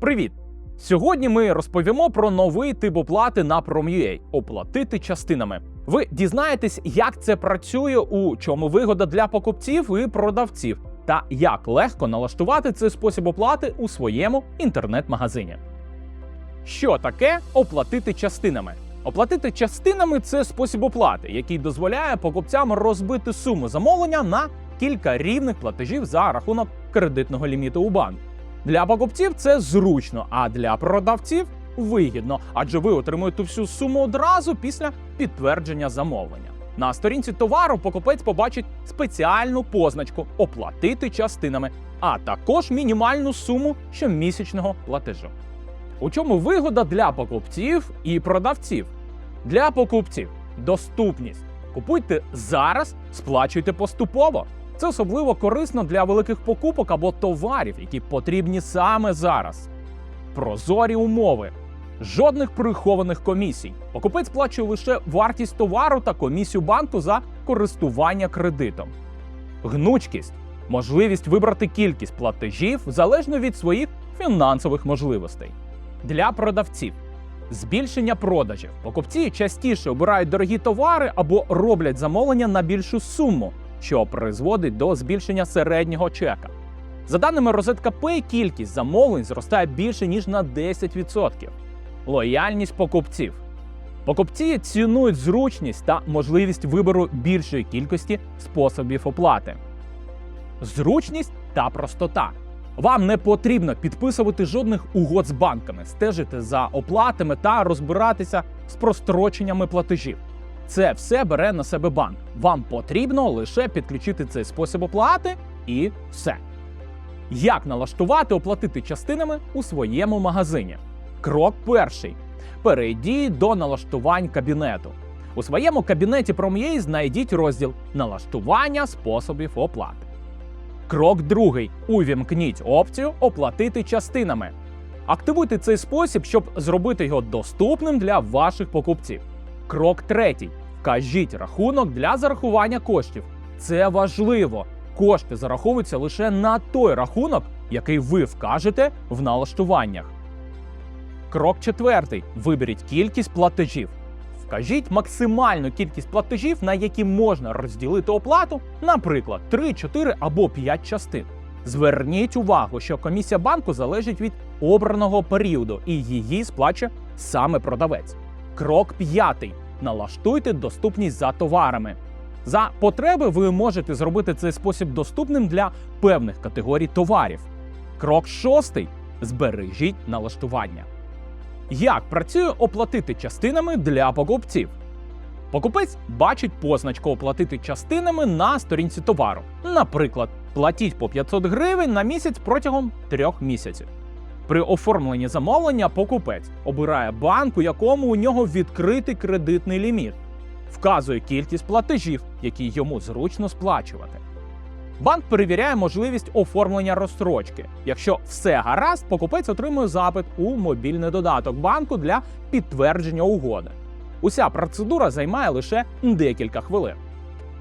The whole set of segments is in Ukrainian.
Привіт! Сьогодні ми розповімо про новий тип оплати на Prom.ua – оплатити частинами. Ви дізнаєтесь, як це працює, у чому вигода для покупців і продавців, та як легко налаштувати цей спосіб оплати у своєму інтернет-магазині. Що таке оплатити частинами? Оплатити частинами це спосіб оплати, який дозволяє покупцям розбити суму замовлення на кілька рівних платежів за рахунок кредитного ліміту у банку. Для покупців це зручно, а для продавців вигідно, адже ви отримуєте всю суму одразу після підтвердження замовлення. На сторінці товару покупець побачить спеціальну позначку оплатити частинами, а також мінімальну суму щомісячного платежу. У чому вигода для покупців і продавців? Для покупців доступність. Купуйте зараз, сплачуйте поступово. Це особливо корисно для великих покупок або товарів, які потрібні саме зараз. Прозорі умови. Жодних прихованих комісій. Покупець сплачує лише вартість товару та комісію банку за користування кредитом. Гнучкість можливість вибрати кількість платежів залежно від своїх фінансових можливостей. Для продавців збільшення продажів. Покупці частіше обирають дорогі товари або роблять замовлення на більшу суму, що призводить до збільшення середнього чека. За даними Розетка Pay, кількість замовлень зростає більше ніж на 10%. Лояльність покупців. Покупці цінують зручність та можливість вибору більшої кількості способів оплати. Зручність та простота. Вам не потрібно підписувати жодних угод з банками, стежити за оплатами та розбиратися з простроченнями платежів. Це все бере на себе банк. Вам потрібно лише підключити цей спосіб оплати і все. Як налаштувати оплатити частинами у своєму магазині? Крок перший. Перейдіть до налаштувань кабінету. У своєму кабінеті Prom.ua знайдіть розділ Налаштування способів оплати. Крок другий. Увімкніть опцію Оплатити частинами. Активуйте цей спосіб, щоб зробити його доступним для ваших покупців. Крок третій. Вкажіть рахунок для зарахування коштів. Це важливо. Кошти зараховуються лише на той рахунок, який ви вкажете в налаштуваннях. Крок четвертий. Виберіть кількість платежів. Вкажіть максимальну кількість платежів, на які можна розділити оплату, наприклад, 3, 4 або 5 частин. Зверніть увагу, що комісія банку залежить від обраного періоду і її сплачує саме продавець. Крок п'ятий. Налаштуйте доступність за товарами. За потреби ви можете зробити цей спосіб доступним для певних категорій товарів. Крок шостий. Збережіть налаштування. Як працює оплатити частинами для покупців? Покупець бачить позначку оплатити частинами на сторінці товару. Наприклад, платіть по 500 гривень на місяць протягом трьох місяців. При оформленні замовлення покупець обирає банк, у якому у нього відкритий кредитний ліміт, вказує кількість платежів, які йому зручно сплачувати. Банк перевіряє можливість оформлення розстрочки. Якщо все гаразд, покупець отримує запит у мобільний додаток банку для підтвердження угоди. Уся процедура займає лише декілька хвилин.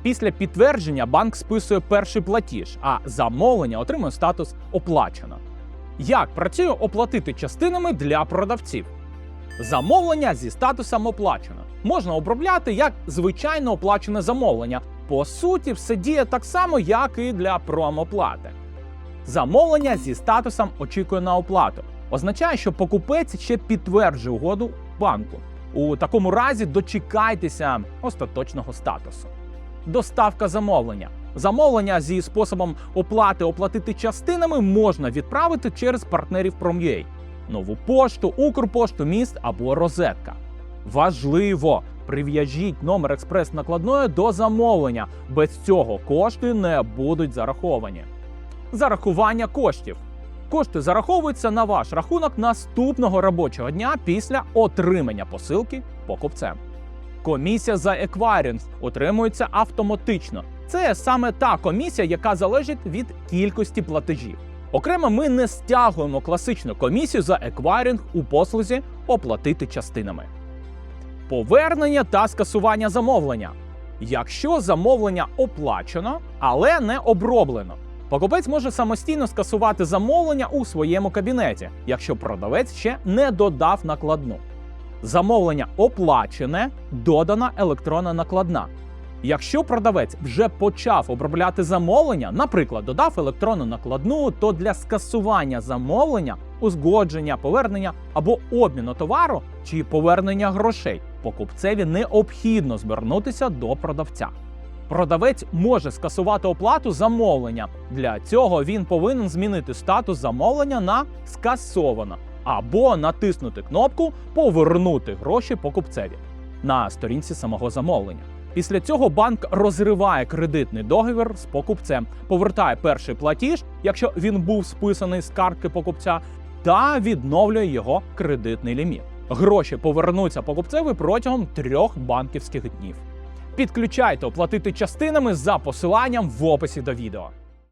Після підтвердження банк списує перший платіж, а замовлення отримує статус оплачено. Як працює оплатити частинами для продавців? Замовлення зі статусом оплачено можна обробляти як звичайно оплачене замовлення. По суті, все діє так само, як і для промоплати. Замовлення зі статусом очікує на оплату. Означає, що покупець ще підтверджує угоду банку. У такому разі дочекайтеся остаточного статусу. Доставка замовлення. Замовлення зі способом оплати оплатити частинами можна відправити через партнерів Prom.ua. нову пошту, Укрпошту, міст або розетка. Важливо! Прив'яжіть номер експрес-накладної до замовлення. Без цього кошти не будуть зараховані. Зарахування коштів. Кошти зараховуються на ваш рахунок наступного робочого дня після отримання посилки покупцем. Комісія за еквайринг отримується автоматично. Це саме та комісія, яка залежить від кількості платежів. Окремо, ми не стягуємо класичну комісію за еквайринг у послузі оплатити частинами. Повернення та скасування замовлення. Якщо замовлення оплачено, але не оброблено, Покупець може самостійно скасувати замовлення у своєму кабінеті, якщо продавець ще не додав накладну. Замовлення оплачене, додана електронна накладна. Якщо продавець вже почав обробляти замовлення, наприклад, додав електронну накладну, то для скасування замовлення, узгодження, повернення або обміну товару чи повернення грошей покупцеві необхідно звернутися до продавця. Продавець може скасувати оплату замовлення. Для цього він повинен змінити статус замовлення на скасовано або натиснути кнопку Повернути гроші покупцеві на сторінці самого замовлення. Після цього банк розриває кредитний договір з покупцем, повертає перший платіж, якщо він був списаний з картки покупця, та відновлює його кредитний ліміт. Гроші повернуться покупцеві протягом трьох банківських днів. Підключайте оплатити частинами за посиланням в описі до відео.